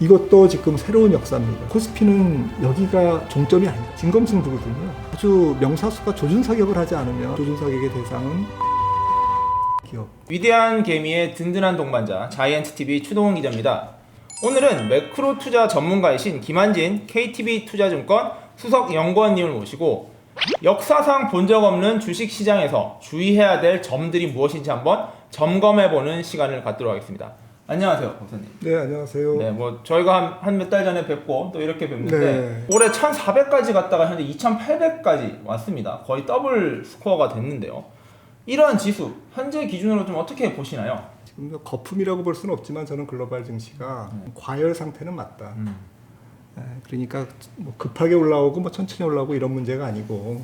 이것도 지금 새로운 역사입니다. 코스피는 여기가 종점이 아니다. 진검승 부거든요. 아주 명사수가 조준사격을 하지 않으면 조준사격의 대상은 기업. 위대한 개미의 든든한 동반자 자이언트 TV 추동훈 기자입니다. 오늘은 매크로 투자 전문가이신 김한진 KTB 투자증권 수석 연구원님을 모시고 역사상 본 적 없는 주식 시장에서 주의해야 될 점들이 무엇인지 한번 점검해 보는 시간을 갖도록 하겠습니다. 안녕하세요, 검사님. 네, 안녕하세요. 네, 뭐 저희가 한 몇 달 전에 뵙고 또 이렇게 뵙는데 네. 올해 1,400까지 갔다가 현재 2,800까지 왔습니다. 거의 더블 스코어가 됐는데요. 이러한 지수 현재 기준으로 좀 어떻게 보시나요? 지금 뭐 거품이라고 볼 수는 없지만 저는 글로벌 증시가 과열 상태는 맞다. 에, 그러니까 뭐 급하게 올라오고 뭐 천천히 올라오고 이런 문제가 아니고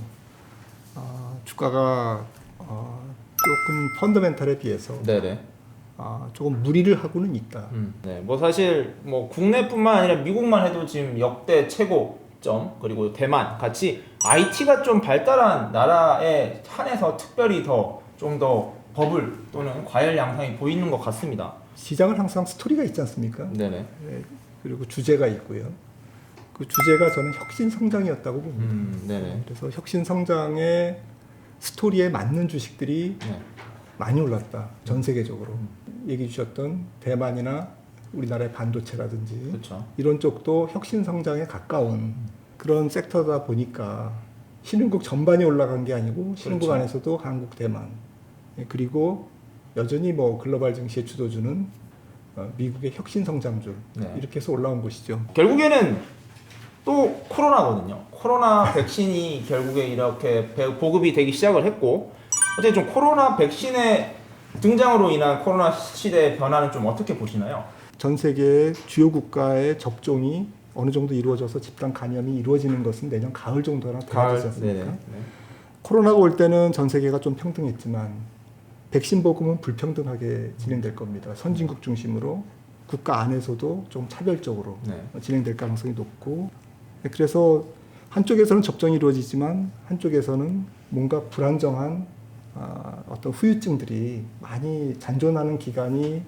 어, 주가가 어, 조금 펀더멘탈에 비해서 네네. 아, 조금 무리를 하고는 있다. 음. 네, 뭐 사실 뭐 국내뿐만 아니라 미국만 해도 지금 역대 최고점 그리고 대만 같이 IT가 좀 발달한 나라에 한해서 특별히 더 좀 더 버블 또는 과열 양상이 보이는 것 같습니다. 시장은 항상 스토리가 있지 않습니까? 네네. 예, 그리고 주제가 있고요. 그 주제가 저는 혁신 성장이었다고 봅니다. 음, 네네. 그래서 혁신 성장의 스토리에 맞는 주식들이 네. 많이 올랐다. 전 세계적으로 얘기해 주셨던 대만이나 우리나라의 반도체라든지 그렇죠. 이런 쪽도 혁신 성장에 가까운 그런 섹터다 보니까 신흥국 전반이 올라간 게 아니고 신흥국 그렇죠. 안에서도 한국, 대만 예, 그리고 여전히 뭐 글로벌 증시의 주도주는 어, 미국의 혁신 성장줄 네. 이렇게 해서 올라온 것이죠. 결국에는 또 코로나거든요. 코로나 백신이 결국에 이렇게 배- 보급이 되기 시작을 했고 어쨌든 좀 코로나 백신의 등장으로 인한 코로나 시대의 변화는 좀 어떻게 보시나요? 전 세계 주요 국가의 접종이 어느 정도 이루어져서 집단 감염이 이루어지는 것은 내년 가을 정도나 되지 않습니까? 네네. 네. 코로나가 올 때는 전 세계가 좀 평등했지만 백신 보급은 불평등하게 진행될 겁니다. 선진국 중심으로 국가 안에서도 좀 차별적으로 네. 진행될 가능성이 높고 그래서 한쪽에서는 접종이 이루어지지만 한쪽에서는 뭔가 불안정한 아, 어떤 후유증들이 많이 잔존하는 기간이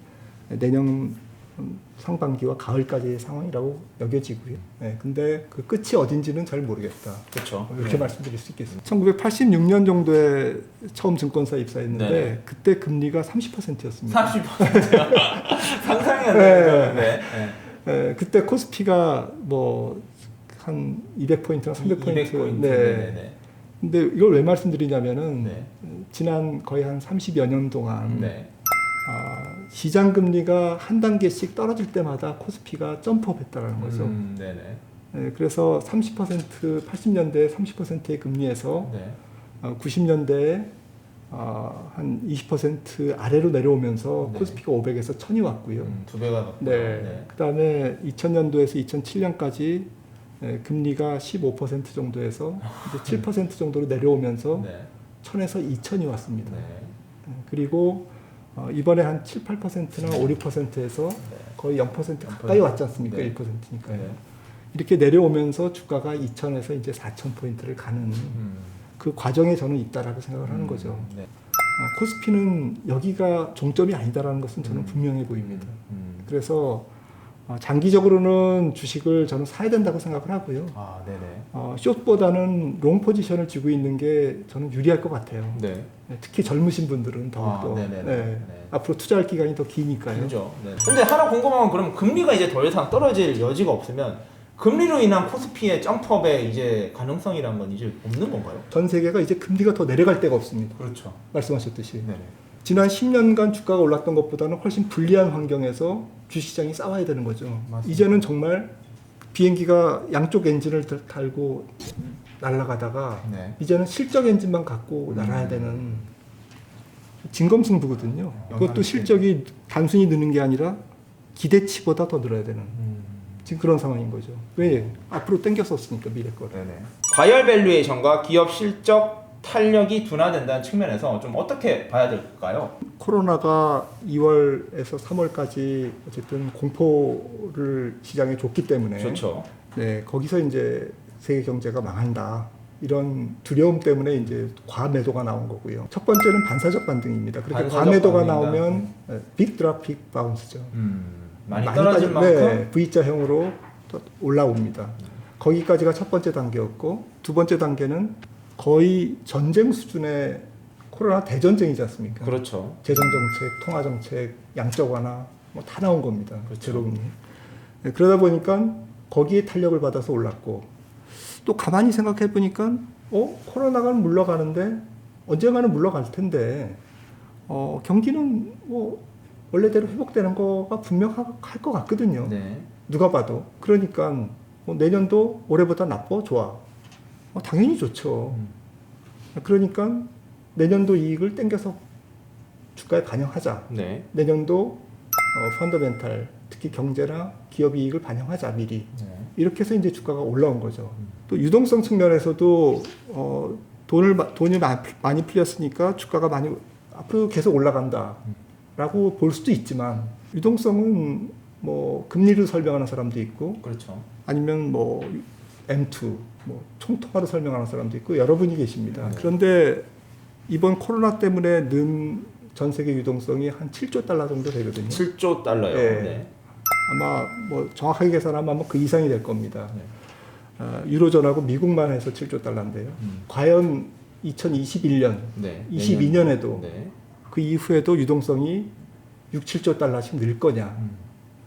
내년 음, 상반기와 가을까지의 상황이라고 여겨지고요. 네, 근데 그 끝이 어딘지는 잘 모르겠다. 그렇죠. 이렇게 말씀드릴 수 있겠습니다. 1986년 정도에 처음 증권사 입사했는데 네. 그때 금리가 30%였습니다. 30%요. 상상이 안 네. 되죠. 네. 네. 그때 코스피가 뭐 한 200포인트나 300포인트. 200포인트. 네. 네. 네. 근데 이걸 왜 말씀드리냐면은 네. 지난 거의 한 30여 년 동안 네. 아, 시장 금리가 한 단계씩 떨어질 때마다 코스피가 점프업했다라는 거죠. 음. 네, 그래서 30% 80년대 30%의 금리에서 네. 어, 90년대에 어, 한20% 아래로 내려오면서 네. 코스피가 500에서 1000이 왔고요. 음, 두 배가 높고요. 네. 그다음에 2000년도에서 2007년까지 금리가 15% 정도에서 이제 7% 정도로 내려오면서 네. 1000에서 2000이 왔습니다. 네. 네, 그리고 어, 이번에 한 7, 8%나 5, 6%에서 거의 0% 가까이 왔지 않습니까? 네. 1%니까요. 네. 이렇게 내려오면서 주가가 2000에서 이제 4000 포인트를 가는 음. 그 과정에 저는 있다라고 생각을 하는 거죠. 네. 아, 코스피는 여기가 종점이 아니다라는 것은 저는 음. 분명해 보입니다. 음. 그래서 어, 장기적으로는 주식을 저는 사야 된다고 생각을 하고요. 아, 네네. 어, 숏보다는 롱 포지션을 쥐고 있는 게 저는 유리할 것 같아요. 네. 네, 특히 젊으신 분들은 더욱더 아, 네네네. 네, 네. 앞으로 투자할 기간이 더 기니까요. 그죠. 네. 근데 하나 궁금한 건 그럼 금리가 이제 더 이상 떨어질 여지가 없으면 금리로 인한 코스피의 점프업의 이제 가능성이란 건 이제 없는 건가요? 전 세계가 이제 금리가 더 내려갈 데가 없습니다. 그렇죠. 말씀하셨듯이 네네. 지난 10년간 주가가 올랐던 것보다는 훨씬 불리한 환경에서 주시장이 싸워야 되는 거죠. 맞습니다. 이제는 정말 비행기가 양쪽 엔진을 달- 달고 날아가다가 네. 이제는 실적 엔진만 갖고 날아야 음. 되는 진검승부거든요. 그것도 실적이 단순히 느는 게 아니라 기대치보다 더 늘어야 되는 음. 지금 그런 상황인 거죠. 왜 앞으로 땡겼었으니까 미래 거를. 과열 밸류에이션과 기업 실적 탄력이 둔화된다는 측면에서 좀 어떻게 봐야 될까요? 코로나가 2월에서 3월까지 어쨌든 공포를 시장에 줬기 때문에 좋죠. 네, 거기서 이제 세계 경제가 망한다. 이런 두려움 때문에 이제 과매도가 나온 거고요. 첫 번째는 반사적 반등입니다. 그렇게 반사적 과매도가 반등이다. 나오면 빅 드랍 빅 바운스죠. 음. 많이 빠져- 만큼 네, V자형으로 또 올라옵니다. 거기까지가 첫 번째 단계였고 두 번째 단계는 거의 전쟁 수준의 코로나 대전쟁이지 않습니까? 그렇죠. 재정 정책, 통화 정책, 양적 완화 뭐 다 나온 겁니다. 그렇죠. 제로금리. 네, 그러다 보니까 거기에 탄력을 받아서 올랐고 또 가만히 생각해 보니까 어 코로나가 물러가는데 언젠가는 물러갈 텐데 어 경기는 뭐 원래대로 회복되는 거가 분명할 것 같거든요. 네. 누가 봐도 그러니까 뭐 내년도 올해보다 나빠 좋아 어, 당연히 좋죠. 음. 그러니까 내년도 이익을 땡겨서 주가에 반영하자. 네. 내년도 어, 펀더멘탈 특히 경제나 기업 이익을 반영하자 미리 네. 이렇게 해서 이제 주가가 올라온 거죠. 음. 또 유동성 측면에서도 어, 돈을 마- 돈이 마- 많이 풀렸으니까 주가가 많이 앞으로 계속 올라간다라고 볼 수도 있지만 유동성은 뭐 금리를 설명하는 사람도 있고 그렇죠. 아니면 뭐 M2 뭐 총통화로 설명하는 사람도 있고 여러분이 계십니다. 네. 그런데 이번 코로나 때문에 는 전 세계 유동성이 한 7조 달러 정도 되거든요. 7조 달러요. 네. 네. 아마 뭐 정확하게 계산하면 아마 그 이상이 될 겁니다. 네. 어, 유로존하고 미국만 해서 7조 달러인데요. 음. 과연 2021년, 네. 22년에도 네. 그 이후에도 유동성이 6, 7조 달러씩 늘 거냐? 음.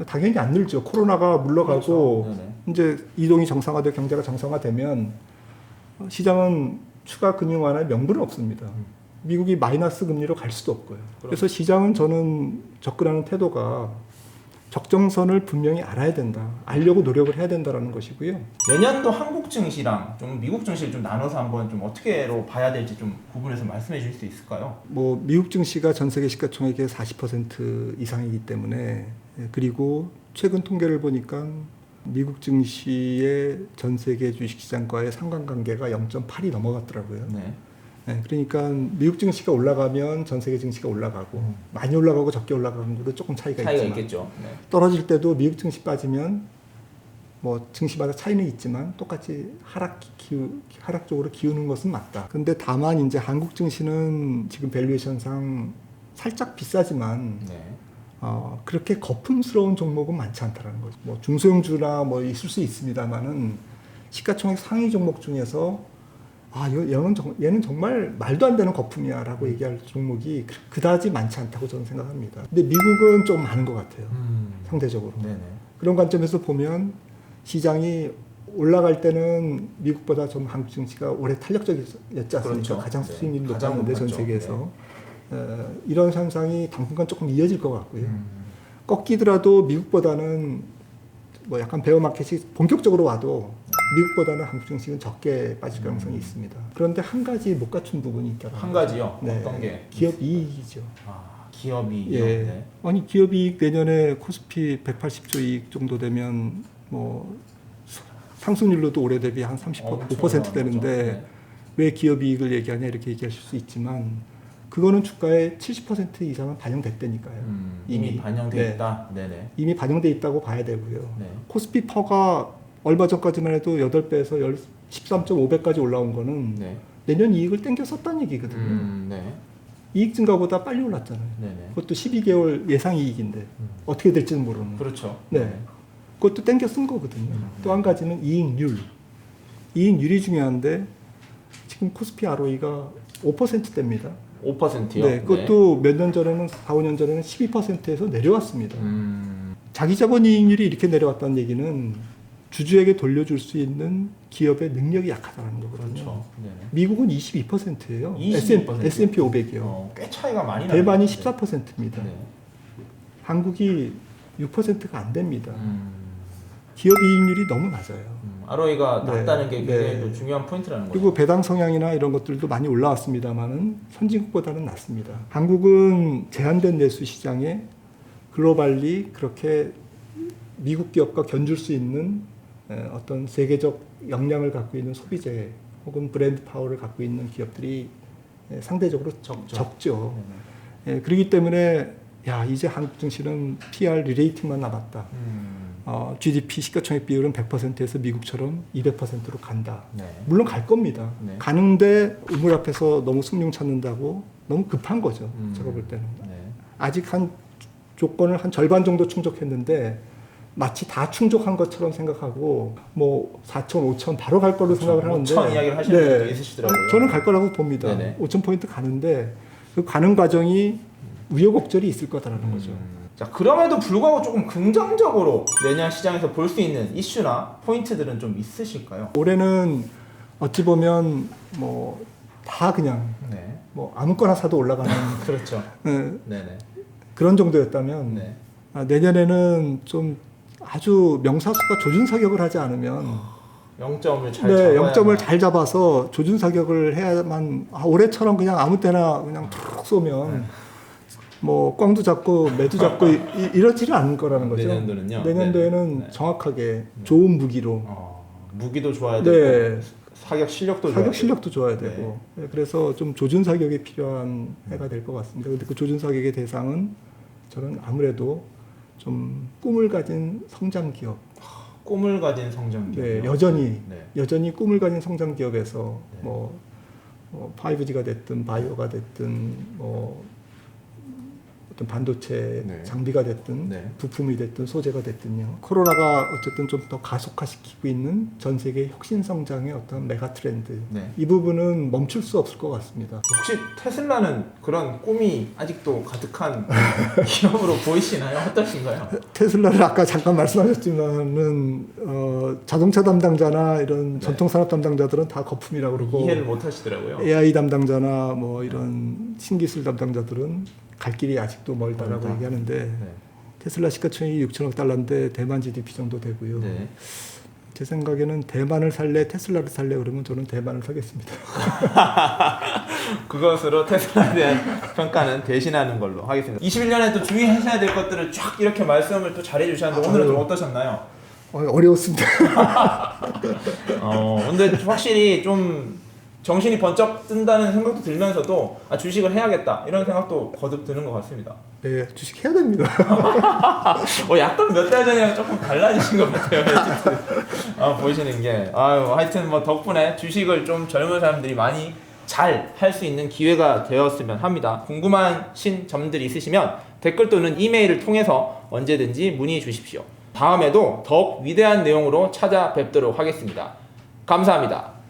당연히 안 늘죠. 코로나가 물러가고 그렇죠. 이제 이동이 정상화되고 경제가 정상화되면 어, 시장은 추가 금융 완화의 명분은 없습니다. 음. 미국이 마이너스 금리로 갈 수도 없고요. 그럼. 그래서 시장은 저는 접근하는 태도가 적정선을 분명히 알아야 된다. 알려고 노력을 해야 된다라는 것이고요. 내년도 한국 증시랑 좀 미국 증시를 좀 나눠서 한번 좀 어떻게로 봐야 될지 좀 구분해서 말씀해 주실 수 있을까요? 뭐 미국 증시가 전 세계 시가총액의 40% 이상이기 때문에 예, 그리고 최근 통계를 보니까 미국 증시의 전 세계 주식시장과의 상관관계가 0.8이 넘어갔더라고요. 네. 예, 그러니까 미국 증시가 올라가면 전 세계 증시가 올라가고 음. 많이 올라가고 적게 올라가는 것도 조금 차이가, 차이가 있지만 있겠죠. 네. 떨어질 때도 미국 증시 빠지면 뭐 증시마다 차이는 있지만 똑같이 하락 기우 하락 쪽으로 기우는 것은 맞다. 근데 다만 이제 한국 증시는 지금 밸류에이션상 살짝 비싸지만 네. 어, 그렇게 거품스러운 종목은 많지 않다라는 거죠. 뭐 중소형주나 뭐 있을 수 있습니다만은 시가총액 상위 종목 중에서 아, 얘는, 정, 얘는 정말 말도 안 되는 거품이야 라고 얘기할 종목이 그- 그다지 많지 않다고 저는 생각합니다. 근데 미국은 좀 많은 것 같아요. 음. 상대적으로. 네네. 그런 관점에서 보면 시장이 올라갈 때는 미국보다 좀 한국 증시가 올해 탄력적이었지 않습니까? 그렇죠. 가장 네. 수익률이 높았는데 전 높았죠. 네. 세계에서 어, 이런 현상이 당분간 조금 이어질 것 같고요. 음. 꺾이더라도 미국보다는 뭐 약간 베어 마켓이 본격적으로 와도 미국보다는 한국 증시는 적게 빠질 가능성이 있습니다. 그런데 한 가지 못 갖춘 부분이 있더라고요. 한 가지요. 네. 어떤 게? 기업 이익이죠. 아, 기업이 예. 네. 아니 기업 이익 내년에 코스피 180조 이익 정도 되면 뭐 상승률로도 올해 대비 한 30%, 엄청 5% 올라가는 되는데 거죠. 네. 왜 기업 이익을 얘기하냐 이렇게 얘기하실 수 있지만 그거는 주가의 70% 이상은 반영됐다니까요. 음, 이미, 이미. 반영돼 네. 있다. 네네. 이미 반영돼 있다고 봐야 되고요. 네. 코스피 퍼가 얼마 전까지만 해도 8배에서 13.5배까지 올라온 거는 네. 내년 이익을 땡겨 썼다는 얘기거든요. 음, 네. 이익 증가보다 빨리 올랐잖아요. 네네. 그것도 12개월 예상 이익인데 음. 어떻게 될지는 모르는. 그렇죠. 네. 그것도 땡겨 쓴 거거든요. 음. 또한 가지는 이익률. 이익률이 중요한데 지금 코스피 ROE가 5%대입니다. 5%요. 네, 그것도 몇 년 전에는 4, 5년 전에는 12%에서 내려왔습니다. 음, 자기 자본 이익률이 이렇게 내려왔다는 얘기는 주주에게 돌려줄 수 있는 기업의 능력이 약하다는 거거든요. 그렇죠. 네네. 미국은 22%예요. 22%? S&P 500이요. 어, 꽤 차이가 많이 나요. 대만이 14%입니다. 네. 한국이 6%가 안 됩니다. 음, 기업 이익률이 너무 낮아요. 음, ROE가 네. 낮다는 게 굉장히 네. 또 중요한 포인트라는 거죠. 그리고 배당 성향이나 이런 것들도 많이 올라왔습니다만은 선진국보다는 낮습니다. 한국은 제한된 내수 시장에 글로벌리 그렇게 미국 기업과 견줄 수 있는 에, 어떤 세계적 역량을 갖고 있는 소비재 혹은 브랜드 파워를 갖고 있는 기업들이 에, 상대적으로 적죠. 적죠. 네네. 예, 그렇기 때문에 야 이제 한국 증시는 PR 리레이팅만 남았다. 음, 어, GDP 시가총액 비율은 100%에서 미국처럼 200%로 간다. 네. 물론 갈 겁니다. 네. 가는데 우물 앞에서 너무 승용 찾는다고 너무 급한 거죠. 음. 제가 볼 때는 네. 아직 한 조건을 한 절반 정도 충족했는데 마치 다 충족한 것처럼 생각하고 뭐 4천, 5천 바로 갈 걸로 생각을 하는데 5천 이야기를 하시는 분도 있으시더라고요. 저는 갈 거라고 봅니다. 네네. 5천 포인트 가는데 그 가는 과정이 우여곡절이 있을 거다라는 거죠. 자 그럼에도 불구하고 조금 긍정적으로 내년 시장에서 볼 수 있는 이슈나 포인트들은 좀 있으실까요? 올해는 어찌 보면 뭐 다 그냥 네. 뭐 아무거나 사도 올라가는 그렇죠. 어, 네네. 그런 정도였다면 네. 아, 내년에는 좀 아주 명사수가 조준 사격을 하지 않으면 0점을 잘 네, 잡아야만. 0점을 잘 잡아서 조준 사격을 해야만 아, 올해처럼 그냥 아무 때나 그냥 툭 쏘면 네. 뭐 꽝도 잡고 매도 잡고 이, 이- 이렇지는 않을 거라는 거죠. 내년도는요? 내년도에는 네. 네. 정확하게 좋은 무기로 어, 무기도 좋아야 되고 네, 사격 실력도 좋아야 사격 되고. 실력도 좋아야 되고 네, 그래서 좀 조준 사격이 필요한 해가 될 것 같습니다. 근데 그 조준 사격의 대상은 저는 아무래도 좀 꿈을 가진 성장 기업, 꿈을 가진 성장 기업. 네, 여전히 네. 여전히 꿈을 가진 성장 기업에서 네. 뭐, 뭐 5G가 됐든 바이오가 됐든 뭐 어떤 반도체 네. 장비가 됐든 네. 부품이 됐든 소재가 됐든요. 코로나가 어쨌든 좀 더 가속화시키고 있는 전 세계 혁신 성장의 어떤 메가 트렌드 네. 이 부분은 멈출 수 없을 것 같습니다. 혹시 테슬라는 그런 꿈이 아직도 가득한 기업으로 보이시나요? 어떠신가요? 테슬라를 아까 잠깐 말씀하셨지만은 어, 자동차 담당자나 이런 네. 전통 산업 담당자들은 다 거품이라고 그러고 이해를 못 하시더라고요. AI 담당자나 뭐 이런 신기술 담당자들은 갈 길이 아직도 멀다라고 멀다. 얘기하는데 네. 테슬라 시가총액이 6천억 달러인데 대만 GDP 정도 되고요. 네. 제 생각에는 대만을 살래 테슬라를 살래 그러면 저는 대만을 사겠습니다. 그것으로 테슬라에 대한 평가는 대신하는 걸로 하겠습니다. 21년에 또 주의하셔야 될 것들을 쫙 이렇게 말씀을 또 잘해 주셨는데 오늘은 좀 어떠셨나요? 어, 어려웠습니다. 어, 근데 확실히 좀 정신이 번쩍 뜬다는 생각도 들면서도 아, 주식을 해야겠다 이런 생각도 거듭 드는 것 같습니다. 네, 주식 해야 됩니다. 어, 약간 몇 달 전이랑 조금 달라지신 것 같아요. 아, 보이시는 게 아유 하여튼 뭐 덕분에 주식을 좀 젊은 사람들이 많이 잘 할 수 있는 기회가 되었으면 합니다. 궁금하신 점들이 있으시면 댓글 또는 이메일을 통해서 언제든지 문의 주십시오. 다음에도 더욱 위대한 내용으로 찾아뵙도록 하겠습니다. 감사합니다.